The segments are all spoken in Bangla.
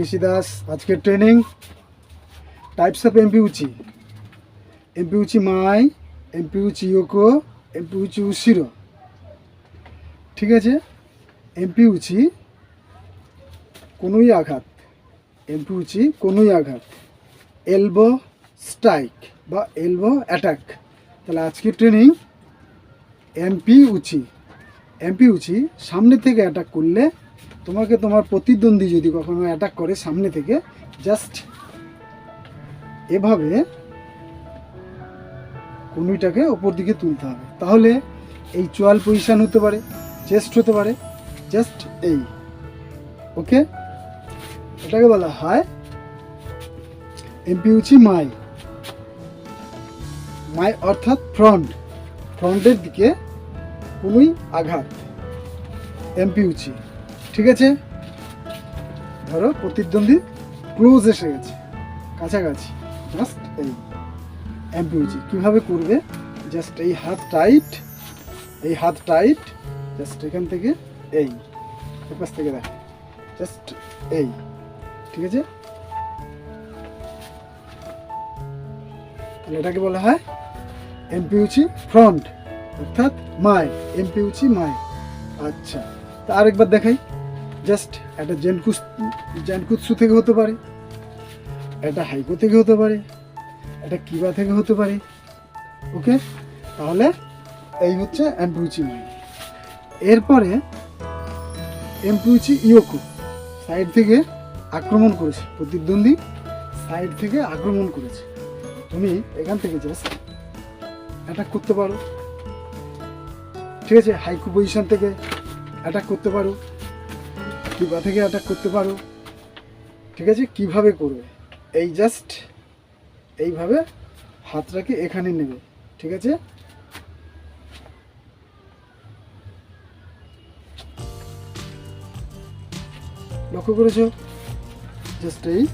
কৃষি দাস আজকের ট্রেনিং টাইপস অফ এমপি উচি এমপি উচি মাই এমপি উচি ইয়োকো এমপি উচি উশিরো ঠিক আছে? এমপি উচি কোনোই আঘাত। এমপি উচি কোনোই আঘাত। এলবো স্ট্রাইক বা এলবো অ্যাটাক তাহলে আজকের ট্রেনিং এমপি উচি এমপি উচি সামনে থেকে অ্যাটাক করলে তোমাকে তোমার প্রতিদ্বন্দ্বী যদি কখনো অ্যাটাক করে সামনে থেকে জাস্ট এভাবে কনুইটাকে ওপর দিকে তুলতে হবে। তাহলে এই চোয়াল পজিশান হতে পারে চেস্ট হতে পারে জাস্ট এই। ওকে এটাকে বলা হয় এমপি উচি মাই। মাই অর্থাৎ ফ্রন্ট ফ্রন্টের দিকে কোনোই আঘাত? এমপি উচি ঠিক আছে? ধরো প্রতিদ্বন্দ্বী ক্লোজ এসে গেছে। কাছাকাছি। জাস্ট এই এমপি উচি কীভাবে করবে? জাস্ট এই হাত টাইট এই হাত টাইট জাস্ট এখান থেকে এই, এপাশ থেকে দেখ। জাস্ট এই, ঠিক আছে? এটাকে বলা হয় এমপি উচি ফ্রন্ট অর্থাৎ মাই এমপি উচি মাই আচ্ছা তা আরেকবার দেখাই। জাস্ট একটা জেনকুস, জেনকুৎসু থেকে হতে পারে, একটা হাইকো থেকে হতে পারে, একটা কিবা থেকে হতে পারে, ওকে? তাহলে এই হচ্ছে এমপিউচি মাই এরপরে এমপিউচি ইয়োকো, সাইড থেকে আক্রমণ করেছে, প্রতিদ্বন্দ্বী সাইড থেকে আক্রমণ করেছে। তুমি এখান থেকে জাস্ট অ্যাটাক করতে পারো। ঠিক আছে, হাইকু পজিশন থেকে অ্যাটাক করতে পারো। কিবা থেকে অ্যাটাক করতে পারো? ঠিক আছে? কীভাবে করবে? এই জাস্ট এইভাবে হাতটাকে এখানে নেবে। ঠিক আছে? লক্ষ্য করেছ? জাস্ট এই।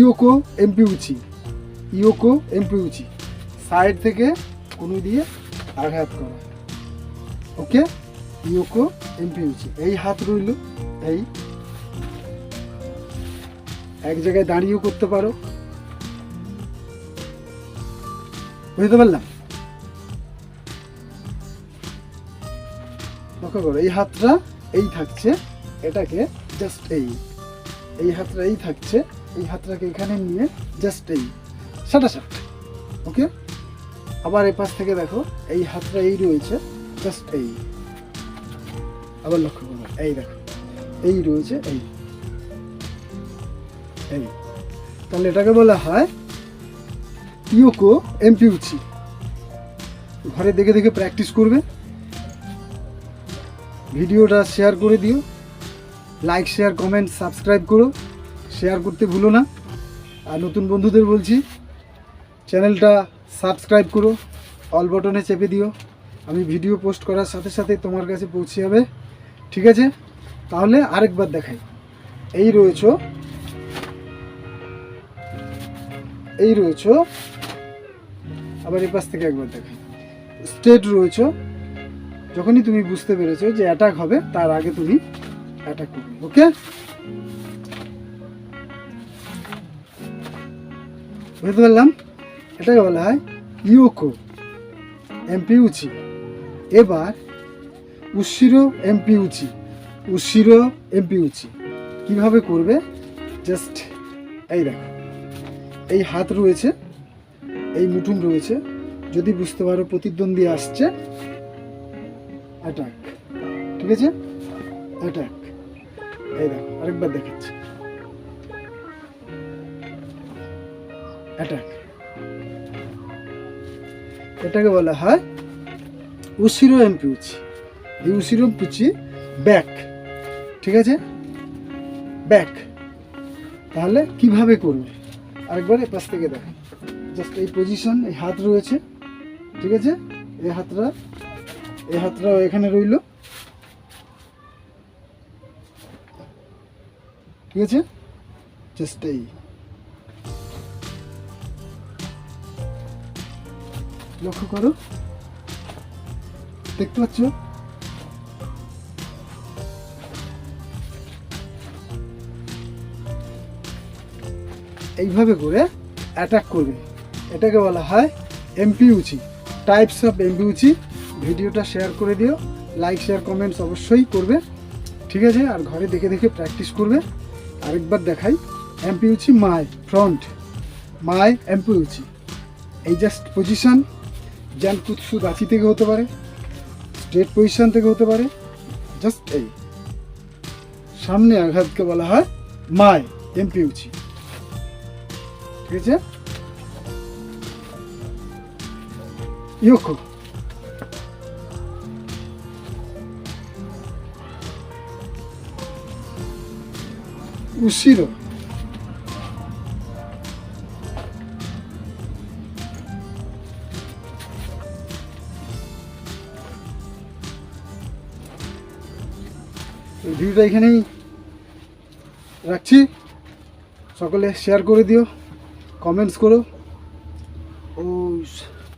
ইয়োকো এমপি উচি ইয়োকো এমপি উচি সাইড থেকে কোনো দিয়ে আঘাত করা। ওকে? ইয়োকো এমপি উচি এই হাত রইল, এই। এক জায়গায় দাঁড়িয়েও করতে পারো। বুঝতে পারলাম? লক্ষ্য করো, এই হাতটা এই থাকছে, এটাকে জাস্ট এই। এই হাতটা এই থাকছে, এই হাতটাকে এখানে নিয়ে জাস্ট এই। সাটা সাট ওকে? আবার এ পাশ থেকে দেখো, এই হাতটা এই রয়েছে। জাস্ট এই। আবার লক্ষ্য করো, এই দেখো, এই রয়েছে, এই। এই। তাহলে এটাকে বলা হয় ইয়োকো এমপি উচি ঘরে দেখে দেখে প্র্যাকটিস করবে। ভিডিওটা শেয়ার করে দিও। লাইক শেয়ার কমেন্ট সাবস্ক্রাইব করো। শেয়ার করতে ভুলো না। আর নতুন বন্ধুদের বলছি চ্যানেলটা সাবস্ক্রাইব করো। অল বটনে চেপে দিও। আমি ভিডিও পোস্ট করার সাথে সাথে তোমার কাছে পৌঁছে যাবে। ঠিক আছে? তাহলে আরেকবার দেখাই। এই রয়েছ। এই রয়েছ। আবার এই পাশ থেকে একবার দেখাই। স্টেট রয়েছ। যখনই তুমি বুঝতে পেরেছ যে অ্যাটাক হবে, তার আগে তুমি অ্যাটাক করবে ওকে বুঝতে পারলাম? এটাকে বলা হয় ইউকো। এমপি উচি এবার উশিরো এমপি উচি, উশিরো এমপি উচি। কীভাবে করবে? জাস্ট এই দেখো। এই হাত রয়েছে, এই মুঠুন রয়েছে। যদি বুঝতে পারো, প্রতিদ্বন্দ্বী আসছে। অ্যাটাক ঠিক আছে? অ্যাটাক এই দেখো, আরেকবার দেখাচ্ছি। অ্যাটাক এটাকে বলা হয় উশিরো এমপিউচি এই উশিরো এমপিউচি ব্যাক। ঠিক আছে? ব্যাক। তাহলে কীভাবে করবে? আরেকবার এ পাশ থেকে দেখো জাস্ট এই পজিশন, এই হাত রয়েছে। ঠিক আছে? এই হাতটা এই হাতটা এখানে রইল। ঠিক আছে? জাস্ট এই। লক্ষ্য করো। দেখতে পাচ্ছ? এইভাবে করে অ্যাটাক করবে। এটাকে বলা হয় এমপিউচি টাইপস অফ এমপিউচি ভিডিওটা শেয়ার করে দিও লাইক শেয়ার কমেন্টস অবশ্যই করবে। ঠিক আছে, আর ঘরে দেখে দেখে প্র্যাকটিস করবে। আরেকবার দেখাই এমপিউচি মাই ফ্রন্ট মাই এমপিউচি এই জাস্ট পজিশান জ্যান কুৎসু গাছি থেকে হতে পারে। স্ট্রেট পজিশন থেকে হতে পারে। জাস্ট এই। সামনে আঘাতকে বলা হয় মাই এমপিউচি ঠিক আছে? উশিরো। ভিডিওটা এখানেই রাখছি। সকলে শেয়ার করে দিও কমেন্টস করো। ও